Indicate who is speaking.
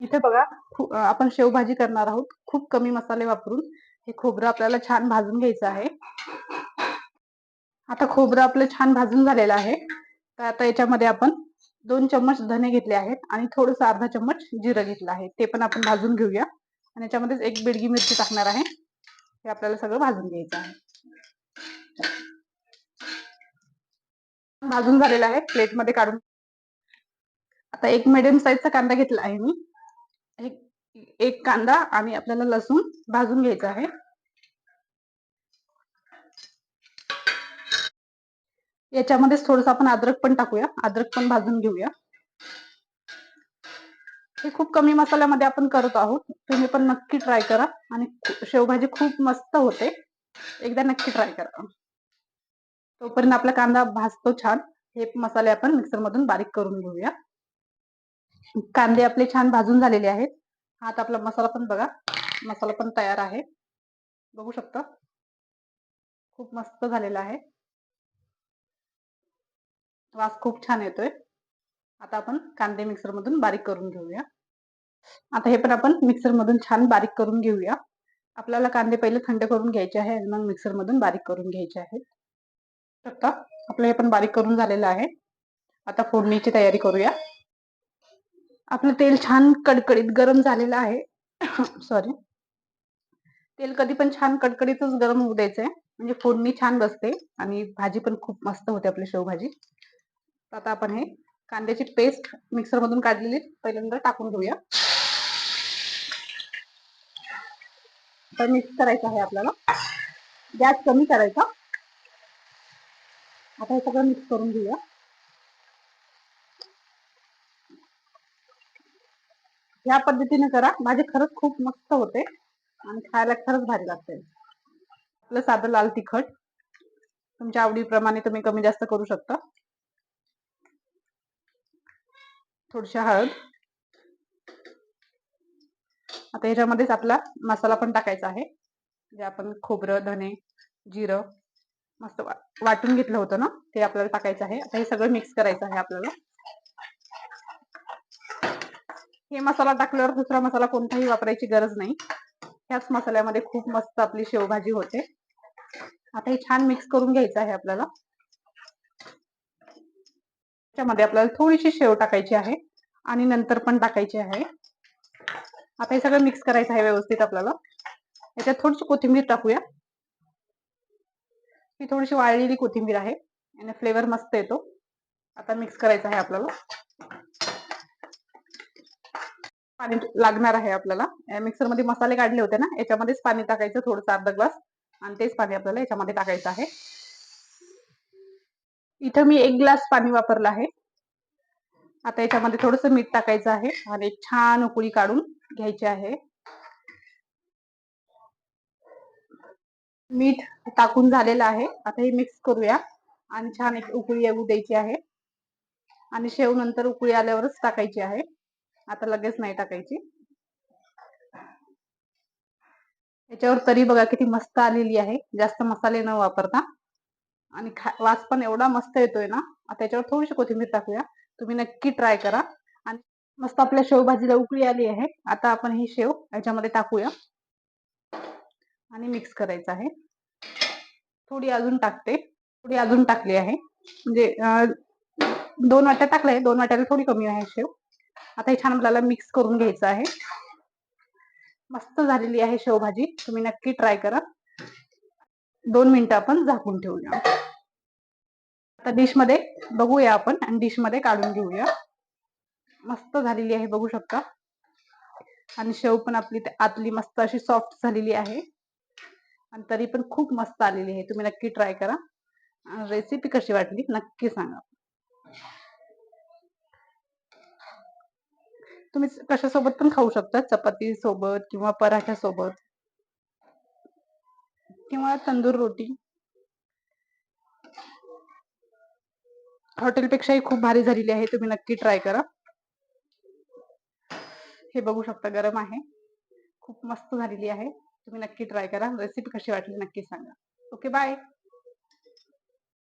Speaker 1: इथे बघा आपण शेवभाजी करणार आहोत. खूप कमी मसाले वापरून हे खोबरं आपल्याला छान भाजून घ्यायचं आहे. आता खोबरं आपलं छान भाजून झालेलं आहे. तर आता याच्यामध्ये आपण दोन चम्मच धने घेतले आहेत आणि थोडस अर्धा चम्मच जिरं घेतलं आहे. ते पण आपण भाजून घेऊया. आणि याच्यामध्येच एक बेडगी मिरची टाकणार आहे. हे आपल्याला सगळं भाजून घ्यायचं आहे. भाजून झालेलं आहे. प्लेटमध्ये काढून. आता एक मिडियम साईजचा कांदा घेतला आहे मी. एक कांदा आणि आपल्याला लसूण भाजून घ्यायचा आहे. याच्यामध्येच थोडस आपण अद्रक पण टाकूया. अद्रक पण भाजून घेऊया. हे खूप कमी मसाल्यामध्ये आपण करत आहोत. तुम्ही पण नक्की ट्राय करा. आणि शेवभाजी खूप मस्त होते. एकदा नक्की ट्राय करा. तोपर्यंत आपला कांदा भाजतो छान. हे मसाले आपण मिक्सर मधून बारीक करून घेऊया. कांदे आपले छान भाजून झालेले आहेत. हात आपला मसाला पण बघा. मसाला पण तयार आहे. बघू शकता. खूप मस्त झालेला आहे. वास खूप छान येतोय. आता आपण कांदे मिक्सर मधून बारीक करून घेऊया. आता हे पण आपण मिक्सर मधून छान बारीक करून घेऊया. आपल्याला कांदे पहिले थंड करून घ्यायचे आहे आणि मग मिक्सर मधून बारीक करून घ्यायचे आहेत. शकता? आपलं हे पण बारीक करून झालेलं आहे. आता फोडणीची तयारी करूया. आपलं तेल छान कडकडीत गरम झालेलं आहे. सॉरी तेल कधी पण छान कडकडीतच गरम होऊ द्यायचंय. म्हणजे फोडणी छान बसते आणि भाजी पण खूप मस्त होते आपली शेवभाजी. आता आपण हे कांद्याची पेस्ट मिक्सर मधून काढलेली पहिल्यांदा टाकून घेऊया. तर मिक्स करायचं आहे आपल्याला. गॅस कमी करायचा. आता हे सगळं मिक्स करून घेऊया. या पद्धतीने करा. माझे खरंच खूप मस्त होते आणि खायला खरंच भारी लागते आपलं साधं लाल तिखट. तुमच्या आवडीप्रमाणे तुम्ही कमी जास्त करू शकता. थोडीशी हळद. आता ह्याच्यामध्येच आपला मसाला पण टाकायचा आहे. जे आपण खोबरं धने जिरं मस्त वाटून घेतलं होतं ना ते आपल्याला टाकायचं आहे. आता हे सगळं मिक्स करायचं आहे आपल्याला. हे मसाला टाकल्यावर दुसरा मसाला कोणताही वापरायची गरज नाही. ह्याच मसाल्यामध्ये खूप मस्त आपली शेवभाजी होते. आता हे छान मिक्स करून घ्यायचं आहे आपल्याला. त्याच्यामध्ये आपल्याला थोडीशी शेव टाकायची आहे आणि नंतर पण टाकायची आहे. आता हे सगळं मिक्स करायचं आहे व्यवस्थित आपल्याला. याच्यात थोडीशी कोथिंबीर टाकूया. ही थोडीशी वाळलेली कोथिंबीर आहे. आणि फ्लेवर मस्त येतो. आता मिक्स करायचं आहे आपल्याला. पाणी लागणार आहे आपल्याला. मिक्सरमध्ये मसाले काढले होते ना याच्यामध्येच पाणी टाकायचं थोडंसं अर्धा ग्लास आणि तेच पाणी आपल्याला याच्यामध्ये टाकायचं आहे. इथं मी एक ग्लास पाणी वापरलं आहे. आता याच्यामध्ये थोडंसं मीठ टाकायचं आहे आणि छान उकळी काढून घ्यायची आहे. मीठ टाकून झालेलं आहे. आता हे मिक्स करूया आणि छान एक उकळी येऊ द्यायची आहे. आणि शेव नंतर उकळी आल्यावरच टाकायची आहे. आता लगेच नाही टाकायची. याच्यावर तरी बघा किती मस्त आलेली आहे. जास्त मसाले न वापरता. आणि वास पण एवढा मस्त येतोय ना आता याच्यावर थोडीशी कोथिंबीर टाकूया. तुम्ही नक्की ट्राय करा. आणि मस्त आपल्या शेव भाजीला उकळी आली आहे. आता आपण ही शेव याच्यामध्ये टाकूया. आणि मिक्स करायचं आहे. थोडी अजून टाकते. थोडी अजून टाकली आहे. म्हणजे दोन वाट्या टाकल्या दोन वाट्याला थोडी कमी आहे शेव. आता हे छान आपल्याला मिक्स करून घ्यायचं आहे. मस्त झालेली आहे शेवभाजी. तुम्ही नक्की ट्राय करा. दोन मिनिटं आपण झाकून ठेवूया. आता डिशमध्ये बघूया आपण आणि डिशमध्ये काढून घेऊया. मस्त झालेली आहे बघू शकता. आणि शेव पण आपली आतली मस्त अशी सॉफ्ट झालेली आहे. आणि तरी पण खूप मस्त आलेली आहे. तुम्ही नक्की ट्राय करा. रेसिपी कशी वाटली नक्की सांगा. तुम्ही कशासोबत पण खाऊ शकता? चपाती सोबत किंवा पराठ्या सोबत? किंवा तंदूर रोटी? हॉटेलपेक्षाही खूप भारी झालेली आहे. तुम्ही नक्की ट्राय करा. हे बघू शकता गरम आहे. खूप मस्त झालेली आहे. तुम्ही नक्की ट्राय करा. रेसिपी कशी वाटली नक्की सांगा. Okay bye.